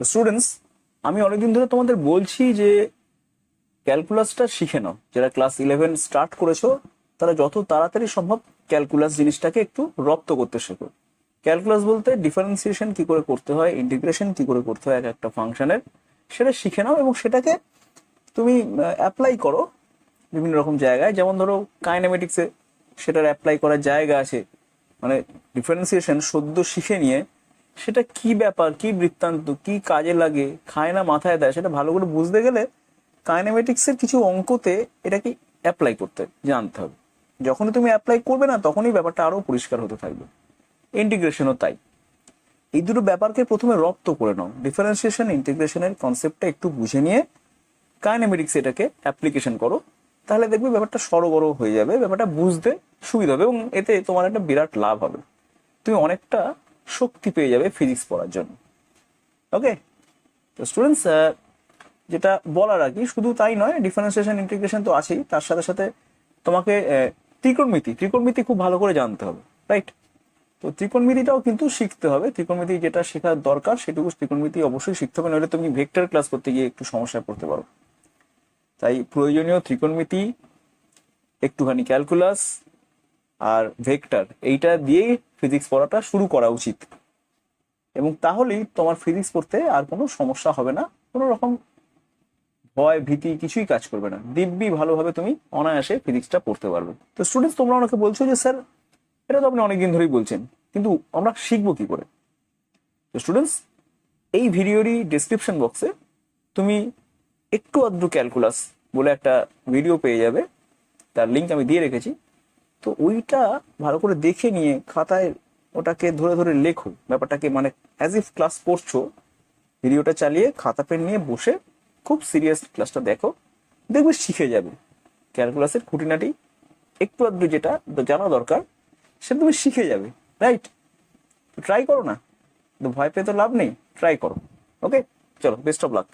Students আমি অনেকদিন ধরে তোমাদের বলছি যে ক্যালকুলাসটা শিখে নাও। যারা ক্লাস ইলেভেন স্টার্ট করেছ, তারা যত তাড়াতাড়ি সম্ভব ক্যালকুলাস জিনিসটাকে একটু রপ্ত করতে শেখো। ক্যালকুলাস বলতে ডিফারেন্সিয়েশন কি করে করতে হয় ইন্টিগ্রেশন কি করে করতে হয় এক একটা ফাংশনের সেটা শিখে নাও এবং সেটাকে তুমি অ্যাপ্লাই করো বিভিন্ন রকম জায়গায়। যেমন ধরো কাইনেমেটিক্সে সেটার অ্যাপ্লাই করার জায়গা আছে। মানে ডিফারেন্সিয়েশন সদ্য শিখে নিয়ে সেটা কি ব্যাপার? কি বৃত্তান্ত? কি কাজে লাগে? খায় না, মাথায় দেয়? সেটা ভালো করে বুঝতে গেলে কাইনেমেটিক্সের কিছু অঙ্কতে এটাকে অ্যাপ্লাই করতে জানতে হবে। যখনই তুমি অ্যাপ্লাই করবে না, তখনই ব্যাপারটা আরও পরিষ্কার হতে থাকবে। ইন্টিগ্রেশনও তাই। এই দুটো ব্যাপারকে প্রথমে রপ্ত করে নাও। ডিফারেন্সিয়েশন ইন্টিগ্রেশনের কনসেপ্টটা একটু বুঝে নিয়ে কাইনেমেটিক্স এটাকে অ্যাপ্লিকেশন করো। তাহলে দেখবে ব্যাপারটা সরগরম হয়ে যাবে, ব্যাপারটা বুঝতে সুবিধা হবে এবং এতে তোমার একটা বিরাট লাভ হবে। তুমি অনেকটা শক্তি পেয়ে যাবে ফিজিক্স পড়ার জন্য। ওকে তো স্টুডেন্টস যেটা বলার আর কি, শুধু তাই নয় ডিফারেন্সিয়েশন ইন্টিগ্রেশন তো আছেই। তার সাথে সাথে তোমাকে ত্রিকোণমিতি ত্রিকোণমিতি খুব ভালো করে জানতে হবে রাইট তো ত্রিকোণমিতিটাও কিন্তু শিখতে হবে। ত্রিকোণমিতি যেটা শেখার দরকার, সেটুকু ত্রিকোণমিতি অবশ্যই শিখতে হবে, নইলে তুমি ভেক্টর ক্লাস করতে গিয়ে একটু সমস্যায় পড়তে পারো। তাই প্রয়োজনীয় ত্রিকোণমিতি, একটুখানি ক্যালকুলাস আর ভেক্টর এইটা দিয়েই ফিজিক্স পড়াটা শুরু করা উচিত। এবং তাহলেই তোমার ফিজিক্স পড়তে আর কোনো সমস্যা হবে না, কোনো রকম ভয়, ভীতি, কিছুই কাজ করবে না। দিব্যি ভালোভাবে তুমি অনায়াসে ফিজিক্সটা পড়তে পারবে। তো স্টুডেন্টস তোমরা অনেকে বলছো যে, স্যার, এটা তো আপনি অনেকদিন ধরেই বলছেন, কিন্তু আমরা শিখব কি করে? তো স্টুডেন্টস এই ভিডিওরই ডিসক্রিপশন বক্সে তুমি একটু আদ্রু ক্যালকুলাস বলে একটা ভিডিও পেয়ে যাবে। তার লিঙ্ক আমি দিয়ে রেখেছি। তো ওইটা ভালো করে দেখে নিয়ে খাতায় ওটাকে ধরে ধরে লেখো। ব্যাপারটাকে মানে অ্যাজ ইফ ক্লাস পড়ছো ভিডিওটা চালিয়ে খাতা পেন নিয়ে বসে খুব সিরিয়াস ক্লাসটা দেখো, দেখবে শিখে যাবে। ক্যালকুলাসের খুঁটিনাটি একটু আধটু যেটা জানা দরকার সেটা তুমি শিখে যাবে। রাইট ট্রাই করো না। ভয় পেয়ে তো লাভ নেই ট্রাই করো। ওকে চলো বেস্ট অফ লাক